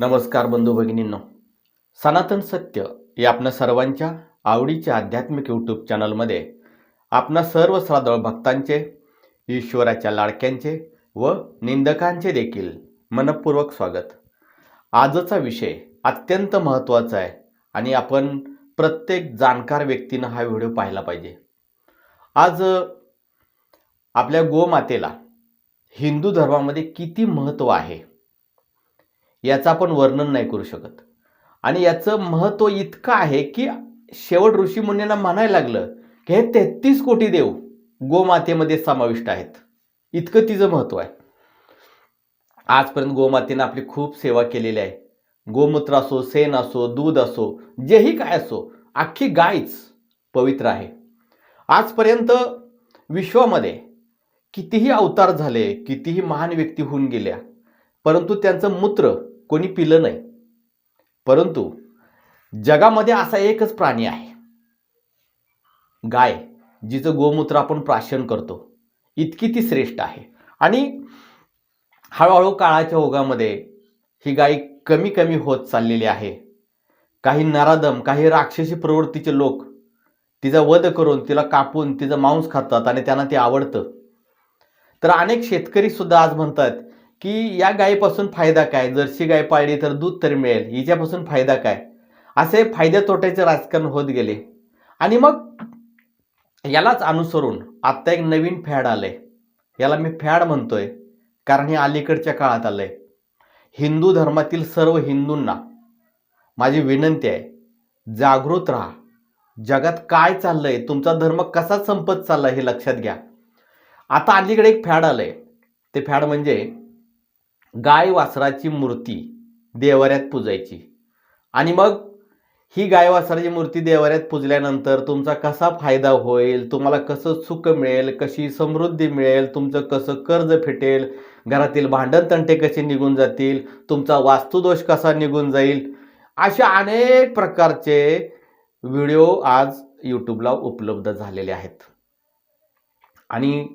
नमस्कार बंधू भगिनींनो. सनातन सत्य या आपल्या सर्वांच्या आवडीच्या आध्यात्मिक यूट्यूब चॅनलमध्ये आपणा सर्व श्रादळ भक्तांचे ईश्वराच्या लाडक्यांचे व निंदकांचे देखील मनपूर्वक स्वागत. आजचा विषय अत्यंत महत्त्वाचा आहे आणि आपण प्रत्येक जाणकार व्यक्तीनं हा व्हिडिओ पाहिला पाहिजे. आज आपल्या गोमातेला हिंदू धर्मामध्ये किती महत्त्व आहे? याचं आपण वर्णन नाही करू शकत. आणि याचं महत्त्व इतकं आहे की शेवट ऋषीमुनींना म्हणायला लागलं की हे तेहतीस कोटी देव गोमातेमध्ये समाविष्ट आहेत. इतकं तिचं महत्त्व आहे. आजपर्यंत गोमातेनं आपली खूप सेवा केलेली आहे. गोमूत्र असो सेन असो दूध असो जेही काय असो अख्खी गायच पवित्र आहे. आजपर्यंत विश्वामध्ये कितीही अवतार झाले कितीही महान व्यक्ती होऊन गेल्या परंतु त्यांचं मूत्र कोणी पिलं नाही. परंतु जगामध्ये असा एकच प्राणी आहे. गाय जिचं गोमूत्र आपण प्राशन करतो. इतकी ती श्रेष्ठ आहे. आणि हळूहळू काळाच्या ओघामध्ये ही गाय कमी कमी होत चाललेली आहे. काही नरादम काही राक्षसी प्रवृत्तीचे लोक तिचा वध करून तिला कापून तिचं मांस खातात आणि त्यांना ते आवडतं. तर अनेक शेतकरी सुद्धा आज म्हणतात की या गायीपासून फायदा काय? जर्सी गाय पाळली तर दूध तरी मिळेल. हिच्यापासून फायदा काय? असे फायद्या तोट्याचे राजकारण होत गेले. आणि मग यालाच अनुसरून आत्ता एक नवीन फॅड आलंय. याला मी फॅड म्हणतोय कारण हे अलीकडच्या काळात आलंय. हिंदू धर्मातील सर्व हिंदूंना माझी विनंती आहे जागृत राहा. जगात काय चाललंय? तुमचा धर्म कसा संपत चाललाय हे लक्षात घ्या. आता अलीकडे एक फॅड आलंय. ते फॅड म्हणजे गाय वासराची मूर्ती देवाऱ्यात पूजायची. आणि मग ही गाय वासराची मूर्ती देवाऱ्यात पूजल्यानंतर तुमचा कसा फायदा होईल? तुम्हाला कसं सुख मिळेल? कशी समृद्धी मिळेल? तुमचं कसं कर्ज फिटेल? घरातील भांडण तंटे कसे निघून जातील? तुमचा वास्तुदोष कसा निघून जाईल? अशा अनेक प्रकारचे व्हिडिओ आज यूट्यूबला उपलब्ध झालेले आहेत. आणि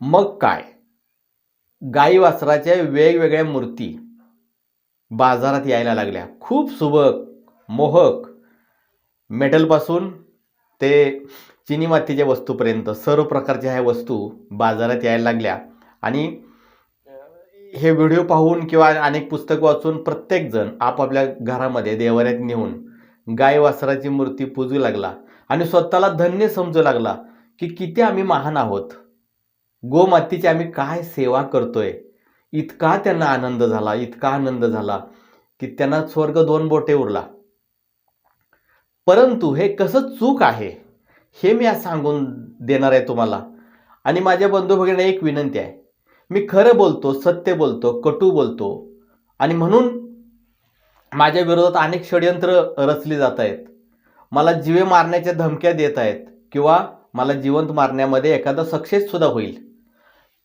मग काय? गाई वासराच्या वेगवेगळ्या मूर्ती बाजारात यायला लागल्या. खूप सुबक मोहक मेटलपासून ते चिनी मातीच्या वस्तूपर्यंत सर्व प्रकारच्या ह्या वस्तू बाजारात यायला लागल्या. आणि हे व्हिडिओ पाहून किंवा अनेक पुस्तक वाचून प्रत्येकजण आपापल्या घरामध्ये देवाऱ्यात नेऊन गाय वासराची मूर्ती पूजू लागला आणि स्वतःला धन्य समजू लागला की किती आम्ही महान आहोत. गोमातीची आम्ही काय सेवा करतोय? इतका त्यांना आनंद झाला इतका आनंद झाला की त्यांना स्वर्ग दोन बोटे उरला. परंतु हे कसं चूक आहे हे मी आज सांगून देणार आहे तुम्हाला. आणि माझ्या बंधू भगिनींना एक विनंती आहे. मी खरं बोलतो सत्य बोलतो कटू बोलतो. आणि म्हणून माझ्या विरोधात अनेक षडयंत्र रचली जात आहेत. मला जीवे मारण्याच्या धमक्या देत आहेत किंवा मला जिवंत मारण्यामध्ये एखादा सक्सेससुद्धा होईल.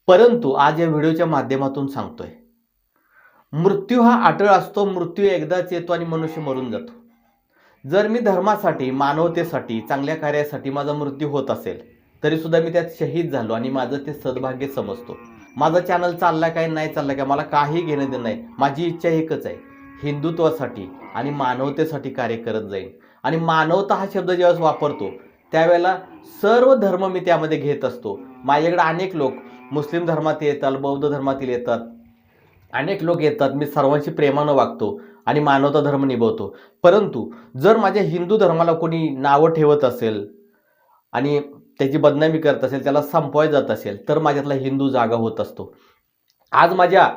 परंतु आज या व्हिडिओच्या माध्यमातून सांगतोय. मृत्यू हा अटळ असतो मृत्यू एकदाच येतो आणि मनुष्य मरून जातो. जर मी धर्मासाठी मानवतेसाठी चांगल्या कार्यासाठी माझा मृत्यू होत असेल तरी सुद्धा मी त्यात शहीद झालो आणि माझं ते सद्भाग्य समजतो. माझा चॅनल चालला काय नाही चालला काय मला काही घेणं देणं नाही. माझी इच्छा एकच आहे हिंदुत्वासाठी आणि मानवतेसाठी कार्य करत जाईन. आणि मानवता हा शब्द ज्यावेळेस वापरतो त्यावेळेला सर्व धर्म मी त्यामध्ये घेत असतो. माझ्याकडे अनेक लोक मुस्लिम धर्मात येतात बौद्ध धर्मातील येतात. अनेक लोक येतात. मी सर्वांशी प्रेमानं वागतो आणि मानवता धर्म निभवतो. परंतु जर माझ्या हिंदू धर्माला कोणी नावं ठेवत असेल आणि त्याची बदनामी करत असेल त्याला संपवाय जात असेल तर माझ्यातला हिंदू जागा होत असतो. आज माझ्या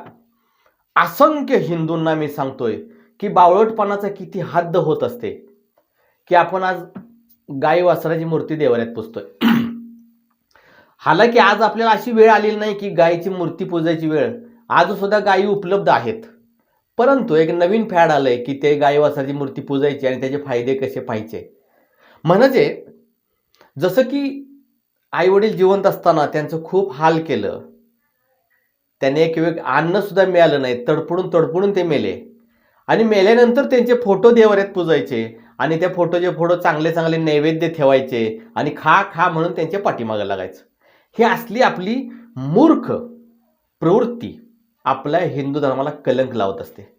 असंख्य हिंदूंना मी सांगतोय की बावळटपणाचा किती हद्द होत असते की आपण आज गाई वासराची मूर्ती देवाऱ्यात पुसतोय. हालाकी आज आपल्याला अशी वेळ आलेली नाही की गायीची मूर्ती पूजायची वेळ. आजसुद्धा गायी उपलब्ध आहेत. परंतु एक नवीन फॅड आलं आहे की ते गाई मूर्ती पूजायची आणि त्याचे फायदे कसे पाहायचे? म्हणजे जसं की आईवडील जिवंत असताना त्यांचं खूप हाल केलं. त्याने एक वेळ अन्नसुद्धा मिळालं नाही. तडपडून तडपडून ते मेले. आणि मेल्यानंतर त्यांचे फोटो देवाऱ्यात पूजायचे आणि त्या फोटोचे फोटो चांगले चांगले नैवेद्य ठेवायचे आणि खा खा म्हणून त्यांच्या पाठीमागं लागायचं. ही असली आपली मूर्ख प्रवृत्ती आपल्या हिंदू धर्माला कलंक लावत असते.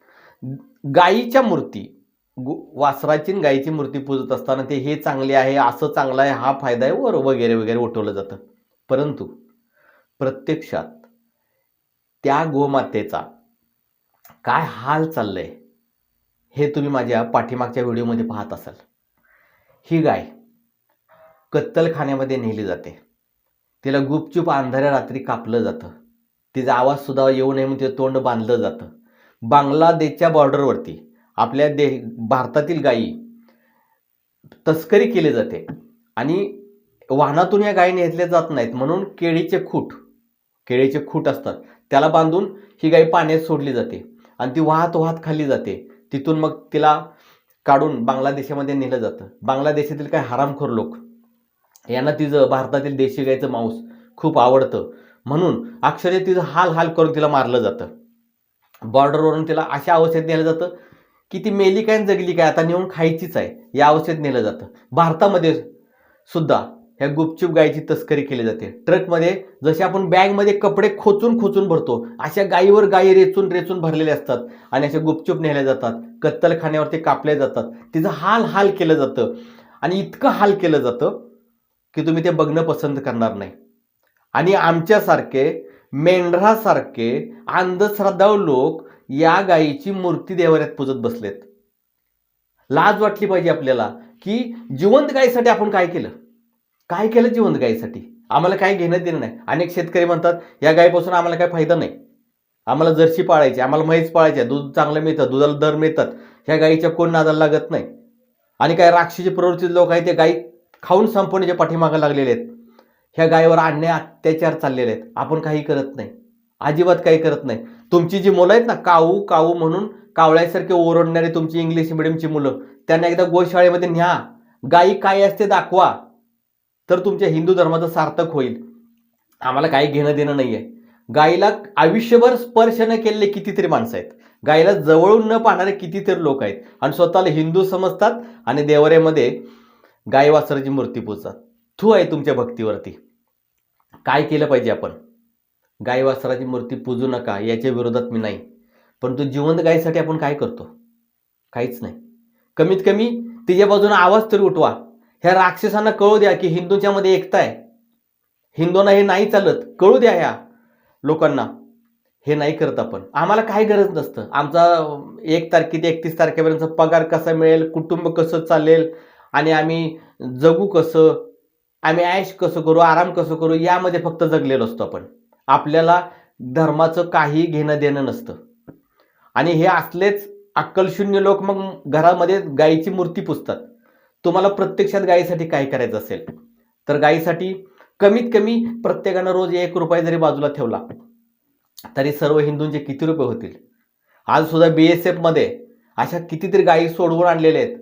गायीच्या मूर्ती गो- वासराची गायीची मूर्ती पूजत असताना ते हे चांगले आहे असं चांगलं आहे हा फायदा आहे वर वगैरे वगैरे उठवलं जातं. परंतु प्रत्यक्षात त्या गोमातेचा काय हाल चाललंय हे तुम्ही माझ्या पाठीमागच्या व्हिडिओमध्ये पाहत असाल. ही गाय कत्तलखान्यामध्ये नेली जाते. तिला गुपचूप अंधाऱ्या रात्री कापलं जातं. तिचा आवाज सुद्धा येऊ नये म्हणून तिचं तोंड बांधलं जातं. बांगलादेशच्या बॉर्डरवरती आपल्या दे भारतातील गायी तस्करी केली जाते आणि वाहनातून या गायी नेतल्या जात नाहीत म्हणून केळीचे खूट केळीचे खूट असतात. त्याला बांधून ही गाय पाण्यात सोडली जाते आणि ती वाहत वाहत खाल्ली जाते. तिथून मग तिला काढून बांगलादेशामध्ये नेलं जातं. बांगलादेशातील काही हरामखोर लोक यांना तिचं भारतातील देशी गायचं मांस खूप आवडतं. म्हणून अक्षरशः तिचं हाल हाल करून तिला मारलं जातं. बॉर्डरवरून तिला अशा अवस्थेत नेलं जातं की ती मेली काय जगली काय आता नेऊन खायचीच आहे. या अवस्थेत नेलं जातं. भारतामध्ये सुद्धा ह्या गुपचूप गायीची तस्करी केली जाते. ट्रकमध्ये जसे आपण बॅगमध्ये कपडे खोचून खोचून भरतो अशा गायीवर गायी रेचून रेचून भरलेले असतात आणि अशा गुपचूप नेल्या जातात. कत्तलखान्यावरती कापल्या जातात. तिचं हाल हाल केलं जातं. आणि इतकं हाल केलं जातं की तुम्ही ते बघणं पसंत करणार नाही. आणि आमच्यासारखे मेंढरासारखे अंधश्रद्धाळू लोक या गायीची मूर्ती देवाऱ्यात पूजत बसलेत. लाज वाटली पाहिजे आपल्याला की जिवंत गायीसाठी आपण काय केलं? काय केलं जिवंत गायीसाठी? आम्हाला काय घेणं देणं नाही. अनेक शेतकरी म्हणतात या गायीपासून आम्हाला काय फायदा नाही. आम्हाला जर्सी पाळायची आम्हाला म्हैस पाळायची आहे, दूध चांगलं मिळतं दुधाला दर मिळतात. ह्या गायीच्या कोण नादाला लागत नाही. आणि काय राक्षसी प्रवृत्ती लोक आहेत ते गायी खाऊन संपवण्याच्या पाठीमागं लागलेले आहेत ह्या गायीवर अन्याय अत्याचार चाललेले आहेत. आपण काही करत नाही. अजिबात काही करत नाही. तुमची जी मुलं आहेत ना काऊ काऊ म्हणून कावळ्यासारखे ओरडणारे तुमची इंग्लिश मिडियमची मुलं त्यांना एकदा गोशाळेमध्ये न्या. गायी काय असते दाखवा. तर तुमच्या हिंदू धर्माचं सार्थक होईल. आम्हाला काही घेणं देणं नाही आहे गायीला आयुष्यभर स्पर्श न केलेले कितीतरी माणसं आहेत. गायीला जवळून न पाहणारे कितीतरी लोक आहेत. आणि स्वतःला हिंदू समजतात आणि देवऱ्यामध्ये गाय वासराची मूर्ती पूजतात थू आहे तुमच्या भक्तीवरती. काय केलं पाहिजे आपण? गाय वासराची मूर्ती पूजू नका याच्या विरोधात मी नाही. परंतु जिवंत गायीसाठी आपण काय करतो? काहीच नाही. कमीत कमी तिच्या बाजूने आवाज तरी उठवा. ह्या राक्षसांना कळू द्या की हिंदूच्या मध्ये एकता आहे. हिंदूंना हे नाही चालत. कळू द्या ह्या लोकांना. हे नाही करत आपण. आम्हाला काही गरज नसतं. आमचा एक तारखे ते एकतीस तारखेपर्यंत पगार कसा मिळेल? कुटुंब कसं चालेल? आणि आम्ही जगू कसं आम्ही ऐश कसं करू आराम कसं करू यामध्ये फक्त जगलेलो असतो आपण. आपल्याला धर्माचं काही घेणं देणं नसतं. आणि हे असलेच अक्कलशून्य लोक मग घरामध्ये गायीची मूर्ती पुजतात तुम्हाला प्रत्यक्षात गायीसाठी काय करायचं असेल? तर गायीसाठी कमीत कमी प्रत्येकानं रोज एक रुपये जरी बाजूला ठेवला तरी सर्व हिंदूंचे किती रुपये होतील? आज सुद्धा बी एस एफमध्ये अशा कितीतरी गायी सोडवून आणलेल्या आहेत.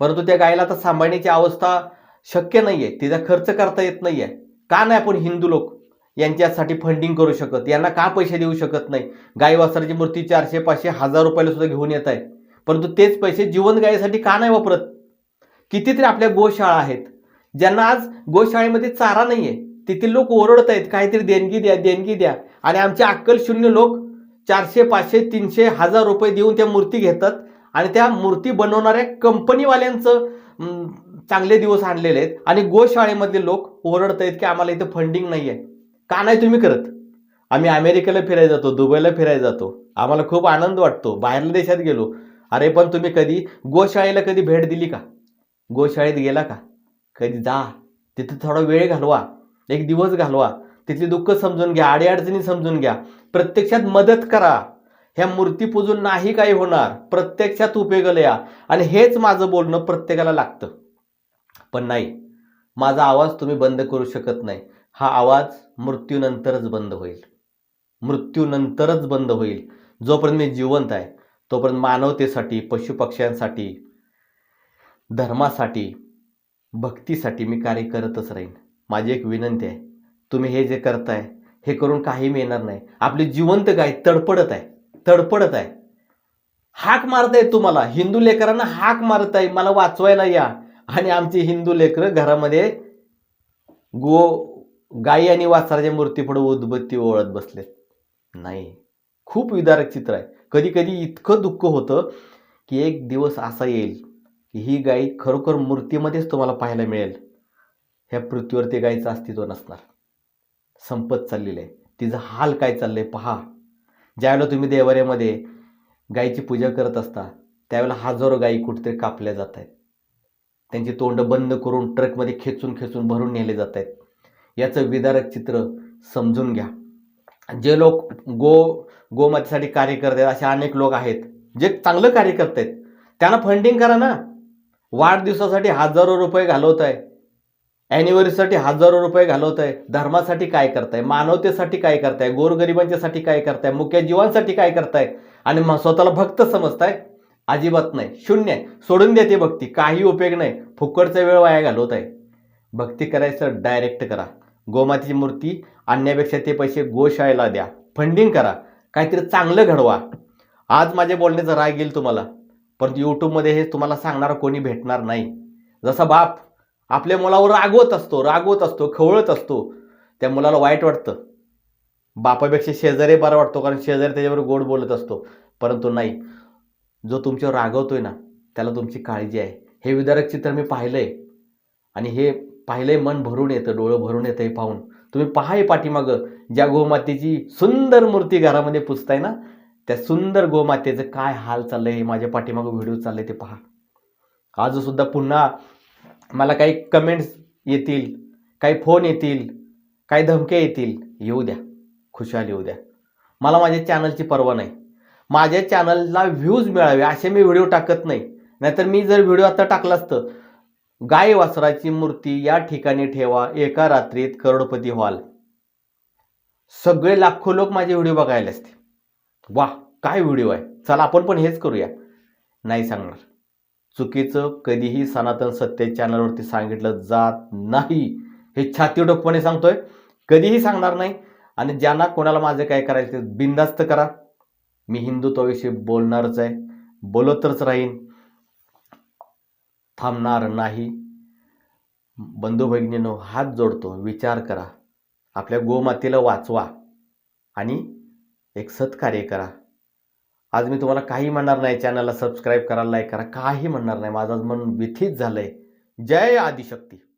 परंतु त्या गायला आता सांभाळण्याची अवस्था शक्य नाही आहे तिचा खर्च करता येत नाही आहे का नाही आपण हिंदू लोक यांच्यासाठी फंडिंग करू शकत? यांना का पैसे देऊ शकत नाही? गाई वासराची मूर्ती चारशे पाचशे हजार रुपयाला सुद्धा घेऊन येत आहे परंतु तेच पैसे जिवंत गायीसाठी का नाही वापरत? कितीतरी आपल्या गोशाळा आहेत. ज्यांना आज गोशाळेमध्ये चारा नाही आहे तेथील लोक ओरडत आहेत काहीतरी देणगी द्या देणगी द्या. आणि आमचे अक्कल शून्य लोक चारशे पाचशे तीनशे हजार रुपये देऊन त्या मूर्ती घेतात. आणि त्या मूर्ती बनवणाऱ्या कंपनीवाल्यांचं चांगले दिवस आणलेले आहेत. आणि गोशाळेमधले लोक ओरडत आहेत की आम्हाला इथं फंडिंग नाही आहे का नाही तुम्ही करत? आम्ही अमेरिकेला फिरायला जातो दुबईला फिरायला जातो. आम्हाला खूप आनंद वाटतो. बाहेरल्या देशात गेलो. अरे पण तुम्ही कधी गोशाळेला कधी भेट दिली का? गोशाळेत गेला का? कधी जा. तिथं थोडा वेळ घालवा. एक दिवस घालवा. तिथली दुःख समजून घ्या. अडीअडचणी समजून घ्या. प्रत्यक्षात मदत करा. ह्या मूर्ती पूजून नाही काही होणार. प्रत्यक्षात उपयोगाला या. आणि हेच माझं बोलणं प्रत्येकाला लागतं. पण नाही. माझा आवाज तुम्ही बंद करू शकत नाही. हा आवाज मृत्यूनंतरच बंद होईल. मृत्यूनंतरच बंद होईल. जोपर्यंत मी जिवंत आहे तोपर्यंत मानवतेसाठी पशुपक्ष्यांसाठी धर्मासाठी भक्तीसाठी मी कार्य करतच राहीन. माझी एक विनंती आहे. तुम्ही हे जे करताय हे करून काही मिळणार नाही. आपली जिवंत गाय तडपडत आहे. तडपडत आहे. हाक मारताय तुम्हाला. हिंदू लेकरांना हाक मारताय. मला वाचवायला या. आणि आमची हिंदू लेकरं घरामध्ये गो गाई आणि वासराच्या मूर्तीपुढे उद्बत्ती ओळत बसलेत. नाही. खूप विदारक चित्र आहे. कधी कधी इतकं दुःख होतं की एक दिवस असा येईल की ही गाय खरोखर मूर्तीमध्येच तुम्हाला पाहायला मिळेल. ह्या पृथ्वीवर ते गायीचं अस्तित्व नसणार. संपत चाललेलं आहे. तिचा हाल काय चाललंय पहा. ज्यावेळेला तुम्ही देवाऱ्यामध्ये गायीची पूजा करत असता त्यावेळेला हजारो गायी कुठेतरी कापल्या जात आहेत. त्यांची तोंड बंद करून ट्रकमध्ये खेचून खेचून भरून नेले जात आहेत. याचं विदारक चित्र समजून घ्या. जे लोक गो गोमातेसाठी कार्य करत आहेत असे अनेक लोक आहेत जे चांगलं कार्य करत आहेत. त्यांना फंडिंग करा ना. वाढदिवसासाठी हजारो रुपये घालवत आहे ॲनिव्हर्सरीसाठी हजारो रुपये घालवत आहे धर्मासाठी काय करताय? मानवतेसाठी काय करताय? गोरगरिबांच्यासाठी काय करताय? मुख्य जीवांसाठी काय करताय? आणि मग स्वतःला भक्त समजताय? अजिबात नाही. शून्य. आहे सोडून देते भक्ती. काही उपयोग नाही. फुकटचा वेळ वाया घालवत आहे भक्ती करायचं डायरेक्ट करा. गोमातीची मूर्ती आणण्यापेक्षा ते पैसे गोशाळेला द्या. फंडिंग करा. काहीतरी चांगलं घडवा. आज माझ्या बोलण्याचा राग येईल तुम्हाला. परंतु यूट्यूबमध्ये हे तुम्हाला सांगणारा कोणी भेटणार नाही. जसा बाप आपल्या मुलावर रागवत असतो रागवत असतो खवळत असतो. त्या मुलाला वाईट वाटतं. बापापेक्षा शेजारी बरा वाटतो कारण शेजारी त्याच्यावर गोड बोलत असतो. परंतु नाही. जो तुमच्यावर रागवतोय ना त्याला तुमची काळजी आहे. हे विदारक चित्र मी पाहिलंय. आणि हे पाहिलंय मन भरून येतं डोळं भरून येतं हे पाहून. तुम्ही पहा हे पाठीमागं. ज्या गोमातेची सुंदर मूर्ती घरामध्ये पुजताय ना त्या सुंदर गोमातेचं काय हाल चाललंय हे माझ्या पाठीमागं व्हिडिओ चाललंय ते पहा. आजसुद्धा पुन्हा मला काही कमेंट्स येतील काही फोन येतील काही धमक्या येतील येऊ द्या. खुशाल येऊ द्या. मला माझ्या चॅनलची पर्वा नाही. माझ्या चॅनलला व्ह्यूज मिळावे असे मी व्हिडिओ टाकत नाही. नाहीतर मी जर व्हिडिओ आता टाकला असतं गाय वासराची मूर्ती या ठिकाणी ठेवा एका रात्रीत करोडपती व्हाल. सगळे लाखो लोक माझे व्हिडिओ बघायला असते वा काय व्हिडिओ आहे. चला आपण पण हेच करूया. नाही सांगणार. चुकीचं कधीही सनातन सत्य चॅनलवरती सांगितलं जात नाही. हे छातीडोकपणे सांगतोय. कधीही सांगणार नाही. आणि ज्यांना कोणाला माझं काय करायचं ते बिंदास्त करा. मी हिंदुत्वाविषयी बोलणारच आहे. बोलतच राहीन. थांबणार नाही. बंधू भगिनीनो हात जोडतो. विचार करा. आपल्या गोमातेला वाचवा. आणि एक सत्कार्य करा. आज मी तुम्हाला काही म्हणणार नाही. चॅनलला सबस्क्राईब करा लाईक करा. काही म्हणणार नाही. माझं आज मन व्यथित झालंय. जय आदिशक्ती.